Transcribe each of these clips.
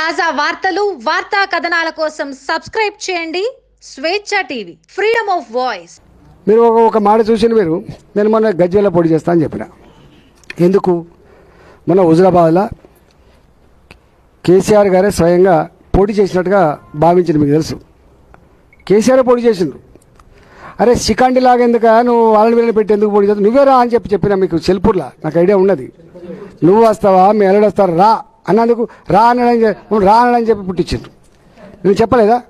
తాజా వార్తలు వార్తా కథనాల కోసం సబ్స్క్రైబ్ చేయండి. స్వేచ్ఛ టీవీ ఫ్రీడమ్ ఆఫ్ వాయిస్. మీరు ఒక ఒక మాట చూసిన మీరు? నేను మొన్న గజ్జల పోటీ చేస్తా అని చెప్పిన. ఎందుకు? మొన్న హుజరాబాద్లో కేసీఆర్ గారే స్వయంగా పోటీ చేసినట్టుగా భావించింది మీకు తెలుసు. కేసీఆర్ పోటీ చేసిండ్రు. అరే శిఖండి లాగా ఎందుక? నువ్వు వాళ్ళని వీళ్ళని పెట్టి ఎందుకు పోటీ చేస్తావు నువ్వే రా అని చెప్పి చెప్పిన మీకు చెల్పూర్లా నాకు ఐడియా ఉన్నది. నువ్వు వస్తావా? మీ ఎల్లుడు వస్తారు? రా. అన్నందుకు రానడని చెప్పి చె- చెప్పి పుట్టించారు నేను చెప్పలేదా?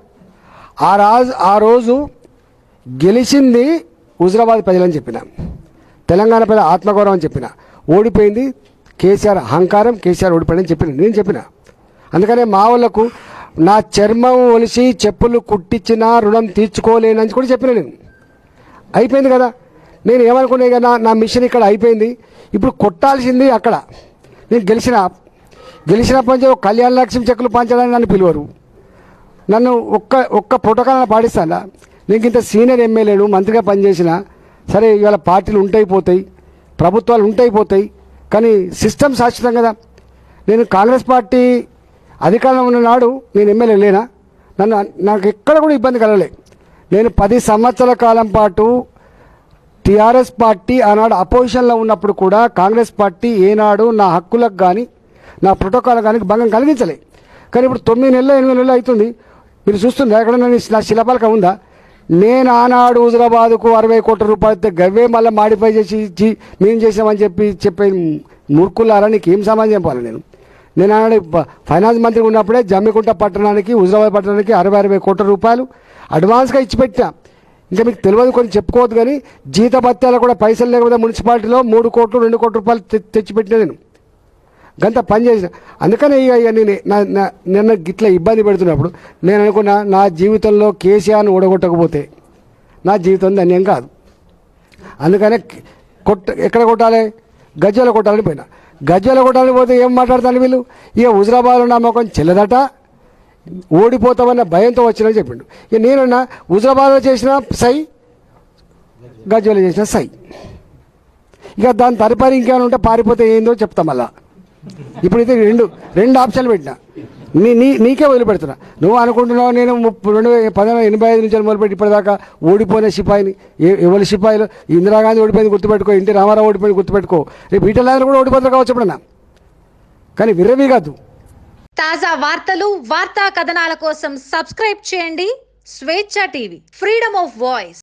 ఆ రాజు ఆ రోజు గెలిచింది హుజరాబాద్ ప్రజలని చెప్పిన తెలంగాణ ప్రజల ఆత్మగౌరవం అని చెప్పిన ఓడిపోయింది కేసీఆర్ అహంకారం కేసీఆర్ ఓడిపోయిందని చెప్పిన నేను చెప్పిన. అందుకనే మా వాళ్ళకు నా చర్మం ఒలిసి చెప్పులు కుట్టించిన రుణం తీర్చుకోలేనని కూడా చెప్పిన నేను. అయిపోయింది కదా? నేను ఏమనుకునే కదా నా మిషన్ ఇక్కడ అయిపోయింది. ఇప్పుడు కొట్టాల్సింది అక్కడ. నేను గెలిచిన గెలిచినప్పటి నుంచి ఒక కళ్యాణ లక్ష్మి చెక్కులు పంచడానికి నన్ను పిలువరు. నన్ను ఒక్క ఒక్క ప్రోటోకాల్ పాటిస్తానా? నీకు ఇంత సీనియర్ ఎమ్మెల్యేలు మంత్రిగా పనిచేసిన సరే ఇవాళ పార్టీలు ఉంటాయి పోతాయి ప్రభుత్వాలు ఉంటాయి పోతాయి కానీ సిస్టమ్ శాశ్వతం కదా. నేను కాంగ్రెస్ పార్టీ అధికారంలో ఉన్న నాడు నేను ఎమ్మెల్యే లేనా? నన్ను నాకు ఎక్కడ కూడా ఇబ్బంది కలగలే. నేను పది సంవత్సరాల కాలం పాటు టీఆర్ఎస్ పార్టీ ఆనాడు అపోజిషన్లో ఉన్నప్పుడు కూడా కాంగ్రెస్ పార్టీ ఏనాడు నా హక్కులకు కానీ నా ప్రోటోకాల్ కానీ భంగం కలిగించలే. కానీ ఇప్పుడు తొమ్మిది నెలలు ఎనిమిది నెలలు అవుతుంది. మీరు చూస్తుందా ఎక్కడ నా శిలపాలక ఉందా? నేను ఆనాడు హుజరాబాద్కు అరవై కోట్ల రూపాయలు గవ్వే మళ్ళీ మాడిఫై చేసి ఇచ్చి మేము చేసామని చెప్పి చెప్పే మూర్ఖులారా నీకు ఏం సమాధానం చెప్పాలి నేను? నేను ఆనాడు ఫైనాన్స్ మంత్రి ఉన్నప్పుడే జమ్మికుంట పట్టణానికి హుజరాబాద్ పట్టణానికి అరవై అరవై కోట్ల రూపాయలు అడ్వాన్స్గా ఇచ్చి పెట్టినా ఇంకా మీకు తెలియదు కొన్ని చెప్పుకోవద్దు కానీ జీతభత్యాలు కూడా పైసలు లేకపోతే మున్సిపాలిటీలో మూడు కోట్లు రెండు కోట్ల రూపాయలు తె- తెచ్చిపెట్టిన నేను. గంత పని చేసిన అందుకనే ఇక ఇక నేను నా నిన్న ఇట్లా ఇబ్బంది పెడుతున్నప్పుడు నేను అనుకున్నా నా జీవితంలో కేసీఆర్ను ఓడగొట్టకపోతే నా జీవితం ధన్యం కాదు. అందుకనే కొట్ట ఎక్కడ కొట్టాలి? గజ్జలో కొట్టాలని పోయినా. గజ్జలో కొట్టాలని పోతే ఏం మాట్లాడతాను వీళ్ళు? ఇక హుజరాబాద్లో నా మొఖం చెల్లదట. ఓడిపోతామన్న భయంతో వచ్చినా చెప్పిండు. ఇక నేనున్నా హుజరాబాద్లో చేసిన సై గజ్జలో చేసిన సై. ఇక దాని తదుపరి ఇంకేమైనా ఉంటే పారిపోతే ఏందో చెప్తాం మళ్ళా. ఇప్పుడైతే రెండు రెండు ఆప్షన్లు పెట్టినా. నీ నీ నీకే వదిలిపెడుతున్నా నువ్వు అనుకుంటున్నావు నేను రెండు వేల ఎనభై ఐదు నుంచి మొదలుపెట్టి ఇప్పటిదాకా ఓడిపోయిన సిపాయిని ఎవరి సిపాయిలు? ఇందిరాగాంధీ ఓడిపోయింది గుర్తుపెట్టుకో ఇంటి రామారావు ఓడిపోయింది గుర్తుపెట్టుకో. రేపు ఈటల కూడా ఓడిపోతారు కావచ్చు ఎప్పుడన్నా? కానీ విర్రవీ కాదు. తాజా వార్తలు వార్తా కథనాల కోసం సబ్స్క్రైబ్ చేయండి స్వేచ్ఛ టీవీ. Freedom of voice